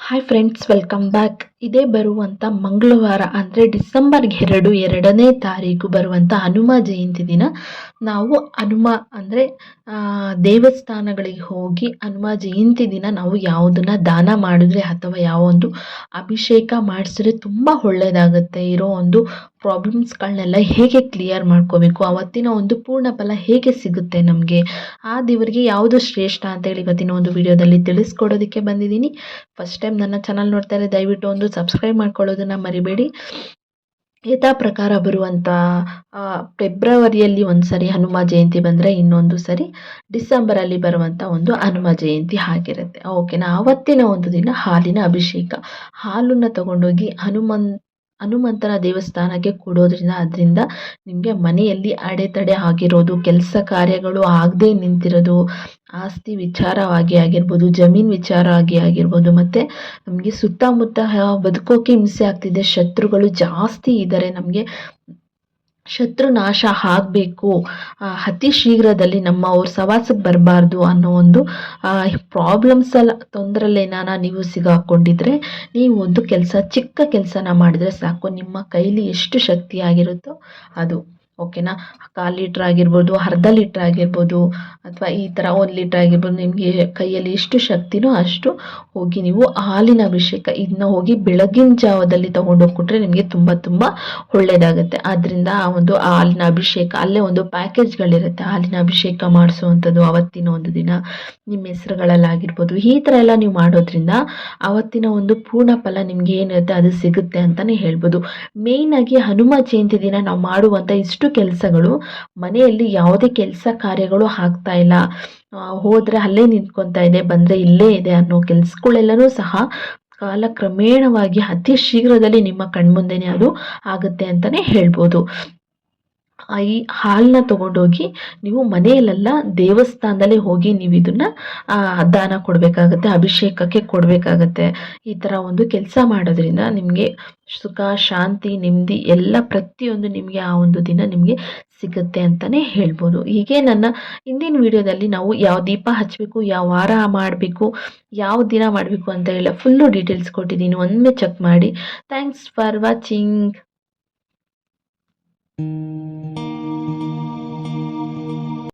Hi friends welcome back ಇದೇ ಬರುವಂಥ ಮಂಗಳವಾರ ಅಂದರೆ ಡಿಸೆಂಬರ್ ಎರಡು ಎರಡನೇ ತಾರೀಕು ಬರುವಂಥ ಹನುಮ ಜಯಂತಿ ದಿನ. ನಾವು ಹನುಮ ಅಂದರೆ ದೇವಸ್ಥಾನಗಳಿಗೆ ಹೋಗಿ ಹನುಮ ಜಯಂತಿ ದಿನ ನಾವು ಯಾವುದನ್ನು ದಾನ ಮಾಡಿದ್ರೆ ಅಥವಾ ಯಾವ ಒಂದು ಅಭಿಷೇಕ ಮಾಡಿಸಿದ್ರೆ ತುಂಬ ಒಳ್ಳೆಯದಾಗುತ್ತೆ ಇರೋ ಒಂದು ಪ್ರಾಬ್ಲಮ್ಸ್ಗಳನ್ನೆಲ್ಲ ಹೇಗೆ ಕ್ಲಿಯರ್ ಮಾಡ್ಕೋಬೇಕು? ಅವತ್ತಿನ ಒಂದು ಪೂರ್ಣ ಫಲ ಹೇಗೆ ಸಿಗುತ್ತೆ ನಮಗೆ? ಆ ದೇವರಿಗೆ ಯಾವುದು ಶ್ರೇಷ್ಠ ಅಂತೇಳಿ ಇವತ್ತಿನ ಒಂದು ವಿಡಿಯೋದಲ್ಲಿ ತಿಳಿಸ್ಕೊಡೋದಕ್ಕೆ ಬಂದಿದ್ದೀನಿ. ಫಸ್ಟ್ ಟೈಮ್ ನನ್ನ ಚಾನಲ್ ನೋಡ್ತಾರೆ ದಯವಿಟ್ಟು ಒಂದು ಸಬ್ಸ್ಕ್ರೈಬ್ ಮಾಡ್ಕೊಳ್ಳೋದನ್ನು ಮರಿಬೇಡಿ. ಯಥಾ ಪ್ರಕಾರ ಬರುವಂಥ ಫೆಬ್ರವರಿಯಲ್ಲಿ ಒಂದು ಸರಿ ಹನುಮ ಜಯಂತಿ ಬಂದರೆ ಇನ್ನೊಂದು ಸರಿ ಡಿಸೆಂಬರಲ್ಲಿ ಬರುವಂಥ ಒಂದು ಹನುಮ ಜಯಂತಿ ಆಗಿರುತ್ತೆ ಓಕೆನಾ ಆವತ್ತಿನ ಒಂದು ದಿನ ಹಾಲಿನ ಅಭಿಷೇಕ. ಹಾಲನ್ನು ತಗೊಂಡೋಗಿ ಹನುಮನ್ ಹನುಮಂತನ ದೇವಸ್ಥಾನಕ್ಕೆ ಕೊಡೋದ್ರಿಂದ ಅದರಿಂದ ನಿಮಗೆ ಮನೆಯಲ್ಲಿ ಅಡೆತಡೆ ಆಗಿರೋದು, ಕೆಲಸ ಕಾರ್ಯಗಳು ಆಗದೆ ನಿಂತಿರೋದು, ಆಸ್ತಿ ವಿಚಾರವಾಗಿ ಆಗಿರ್ಬೋದು, ಜಮೀನು ವಿಚಾರವಾಗಿ ಆಗಿರ್ಬೋದು, ಮತ್ತು ನಮಗೆ ಸುತ್ತಮುತ್ತ ಬದುಕೋಕೆ ಹಿಂಸೆ ಆಗ್ತಿದೆ, ಶತ್ರುಗಳು ಜಾಸ್ತಿ ಇದ್ದಾರೆ ನಮಗೆ ಶತ್ರು ನಾಶ ಆಗಬೇಕು ಅತಿ ಶೀಘ್ರದಲ್ಲಿ ನಮ್ಮ ಅವ್ರ ಸವಾಸಕ್ಕೆ ಬರಬಾರ್ದು ಅನ್ನೋ ಒಂದು ಪ್ರಾಬ್ಲಮ್ಸಲ್ಲಿ ತೊಂದರೆಲೇನಾನ ನೀವು ಸಿಗಾಕೊಂಡಿದ್ರೆ, ನೀವು ಒಂದು ಕೆಲಸ, ಚಿಕ್ಕ ಕೆಲಸನ ಮಾಡಿದ್ರೆ ಸಾಕು. ನಿಮ್ಮ ಕೈಲಿ ಎಷ್ಟು ಶಕ್ತಿ ಆಗಿರುತ್ತೋ ಅದು. ಓಕೆನಾ? ಕಾಲು ಲೀಟ್ರ್ ಆಗಿರ್ಬೋದು, ಅರ್ಧ ಲೀಟ್ರ್ ಆಗಿರ್ಬೋದು, ಅಥವಾ ಈ ಥರ ಒಂದು ಲೀಟ್ರ್ ಆಗಿರ್ಬೋದು, ನಿಮಗೆ ಕೈಯಲ್ಲಿ ಎಷ್ಟು ಶಕ್ತಿನೋ ಅಷ್ಟು ಹೋಗಿ ನೀವು ಹಾಲಿನ ಅಭಿಷೇಕ ಇದನ್ನ ಹೋಗಿ ಬೆಳಗಿನ ಜಾವದಲ್ಲಿ ತೊಗೊಂಡೋಗಿ ಕೊಟ್ಟರೆ ನಿಮಗೆ ತುಂಬ ತುಂಬ ಒಳ್ಳೆಯದಾಗುತ್ತೆ ಆದ್ದರಿಂದ ಆ ಒಂದು ಹಾಲಿನ ಅಭಿಷೇಕ, ಅಲ್ಲೇ ಒಂದು ಪ್ಯಾಕೇಜ್ಗಳಿರುತ್ತೆ, ಹಾಲಿನ ಅಭಿಷೇಕ ಮಾಡಿಸುವಂಥದ್ದು ಅವತ್ತಿನ ಒಂದು ದಿನ. ನಿಮ್ಮ ಹೆಸರುಗಳಲ್ಲಾಗಿರ್ಬೋದು, ಈ ಥರ ಎಲ್ಲ ನೀವು ಮಾಡೋದ್ರಿಂದ ಅವತ್ತಿನ ಒಂದು ಪೂರ್ಣ ಫಲ ನಿಮ್ಗೆ ಏನಿರುತ್ತೆ ಅದು ಸಿಗುತ್ತೆ ಅಂತಲೇ ಹೇಳ್ಬೋದು. ಮೇಯ್ನಾಗಿ ಹನುಮ ಜಯಂತಿ ದಿನ ನಾವು ಮಾಡುವಂಥ ಇಷ್ಟು ಕೆಲಸಗಳು ಮನೆಯಲ್ಲಿ ಯಾವುದೇ ಕೆಲಸ ಕಾರ್ಯಗಳು ಆಗ್ತಾ ಇಲ್ಲ. ಹೋದರೆ ಅಲ್ಲೇ ನಿಂತ್ಕೊತಾ ಇದೆ, ಬಂದರೆ ಇಲ್ಲೇ ಇದೆ ಅನ್ನೋ ಕೆಲಸಗಳೆಲ್ಲನೂ ಸಹ ಕಾಲಕ್ರಮೇಣವಾಗಿ ಅತಿ ಶೀಘ್ರದಲ್ಲಿ ನಿಮ್ಮ ಕಣ್ಮುಂದೆನೆ ಅದು ಆಗುತ್ತೆ ಅಂತಲೇ ಹೇಳ್ಬೋದು. ಈ ಹಾಲನ್ನ ತಗೊಂಡೋಗಿ ನೀವು ಮನೆಯಲ್ಲೆಲ್ಲ ದೇವಸ್ಥಾನದಲ್ಲೇ ಹೋಗಿ ನೀವು ಇದನ್ನ ದಾನ ಕೊಡಬೇಕಾಗತ್ತೆ, ಅಭಿಷೇಕಕ್ಕೆ ಕೊಡಬೇಕಾಗತ್ತೆ. ಈ ಥರ ಒಂದು ಕೆಲಸ ಮಾಡೋದ್ರಿಂದ ನಿಮಗೆ ಸುಖ, ಶಾಂತಿ, ನೆಮ್ಮದಿ ಎಲ್ಲ ಪ್ರತಿಯೊಂದು ನಿಮಗೆ ಆ ಒಂದು ದಿನ ನಿಮಗೆ ಸಿಗುತ್ತೆ ಅಂತಲೇ ಹೇಳ್ಬೋದು. ಹೀಗೆ ನನ್ನ ಹಿಂದಿನ ವಿಡಿಯೋದಲ್ಲಿ ನಾವು ಯಾವ ದೀಪ ಹಚ್ಚಬೇಕು ಯಾವ ವಾರ ಮಾಡಬೇಕು, ಯಾವ ದಿನ ಮಾಡಬೇಕು ಅಂತ ಹೇಳ ಫುಲ್ಲು ಡೀಟೇಲ್ಸ್ ಕೊಟ್ಟಿದ್ದೀನಿ. ಒಮ್ಮೆ ಚೆಕ್ ಮಾಡಿ. Thanks for watching